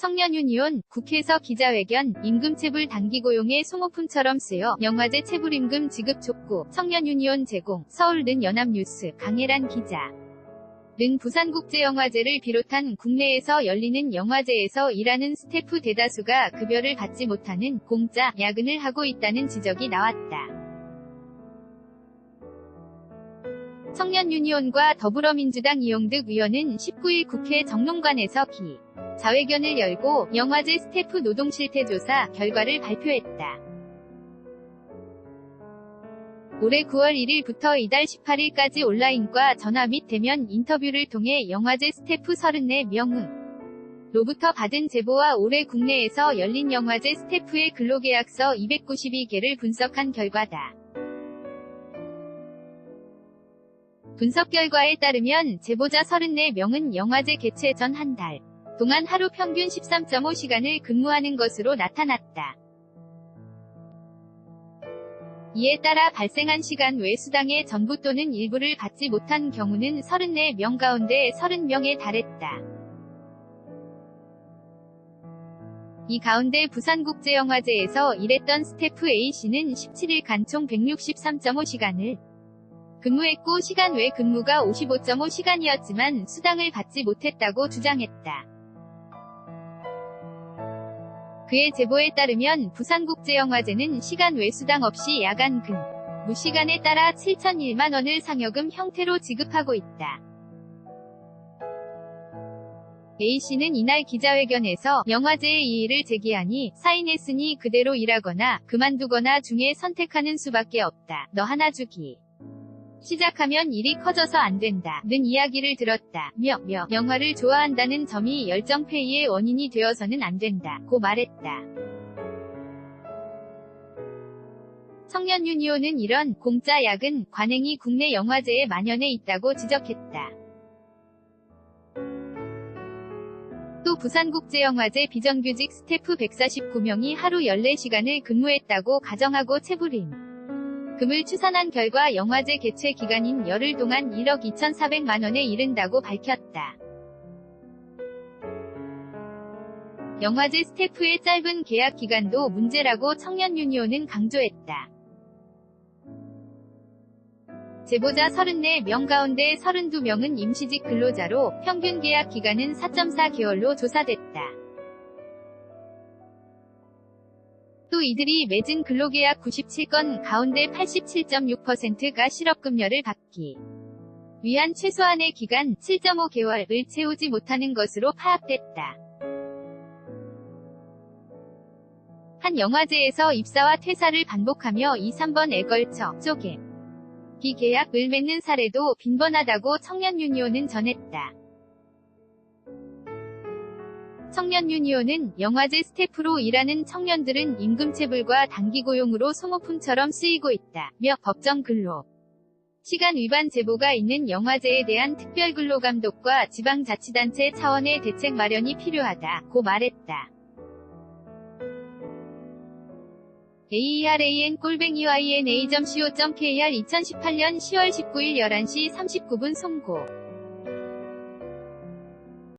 청년 유니온 국회에서 기자회견 임금체불 단기 고용의 소모품처럼 쓰여 영화제 체불임금 지급 촉구 청년 유니온 제공 서울는 연합뉴스 강혜란 기자 는 부산국제영화제를 비롯한 국내에서 열리는 영화제에서 일하는 스태프 대다수가 급여를 받지 못하는 공짜 야근을 하고 있다는 지적이 나왔다. 청년 유니온과 더불어민주당 이용득 의원은 19일 국회 정론관에서 기 자회견을 열고 영화제 스태프 노동 실태 조사 결과를 발표했다. 올해 9월 1일부터 이달 18일까지 온라인과 전화 및 대면 인터뷰를 통해 영화제 스태프 34명의 로부터 받은 제보와 올해 국내에서 열린 영화제 스태프의 근로계약서 292개를 분석한 결과다. 분석 결과에 따르면 제보자 34명은 영화제 개최 전 한 달 동안 하루 평균 13.5시간을 근무하는 것으로 나타났다. 이에 따라 발생한 시간 외 수당의 전부 또는 일부를 받지 못한 경우는 34명 가운데 30명에 달했다. 이 가운데 부산국제영화제에서 일했던 스태프 A씨는 17일간 총 163.5시간을 근무했고 시간 외 근무가 55.5시간이었지만 수당을 받지 못했다고 주장했다. 그의 제보에 따르면 부산국제영화제는 시간 외 수당 없이 야간 근, 무시간에 따라 7,001만 원을 상여금 형태로 지급하고 있다. A씨는 이날 기자회견에서 영화제의 이의를 제기하니 사인했으니 그대로 일하거나 그만두거나 중에 선택하는 수밖에 없다. 너 하나 주기. 시작하면 일이 커져서 안 된다. 는 이야기를 들었다. 며, 며, 영화를 좋아한다는 점이 열정페이의 원인이 되어서는 안 된다. 고 말했다. 청년 유니온은 이런 공짜 야근 관행이 국내 영화제에 만연해 있다고 지적했다. 또 부산국제영화제 비정규직 스태프 149명이 하루 14시간을 근무했다고 가정하고 체불임. 금을 추산한 결과 영화제 개최 기간인 열흘 동안 1억 2,400만원에 이른다고 밝혔다. 영화제 스태프의 짧은 계약 기간도 문제라고 청년 유니온은 강조했다. 제보자 34명 가운데 32명은 임시직 근로자로 평균 계약 기간은 4.4개월로 조사됐다. 또 이들이 맺은 근로계약 97건 가운데 87.6%가 실업급여를 받기 위한 최소한의 기간 7.5개월을 채우지 못하는 것으로 파악됐다. 한 영화제에서 입사와 퇴사를 반복하며 2, 3번에 걸쳐 쪼개 비계약을 맺는 사례도 빈번하다고 청년 유니온은 전했다. 청년 유니온은 영화제 스태프로 일하는 청년들은 임금체불과 단기고용으로 소모품처럼 쓰이고 있다. 며 법정 근로 시간 위반 제보가 있는 영화제에 대한 특별 근로감독과 지방자치단체 차원의 대책 마련이 필요하다. 고 말했다. aeran 꼴뱅이 yna.co.kr 2018년 10월 19일 11시 39분 송고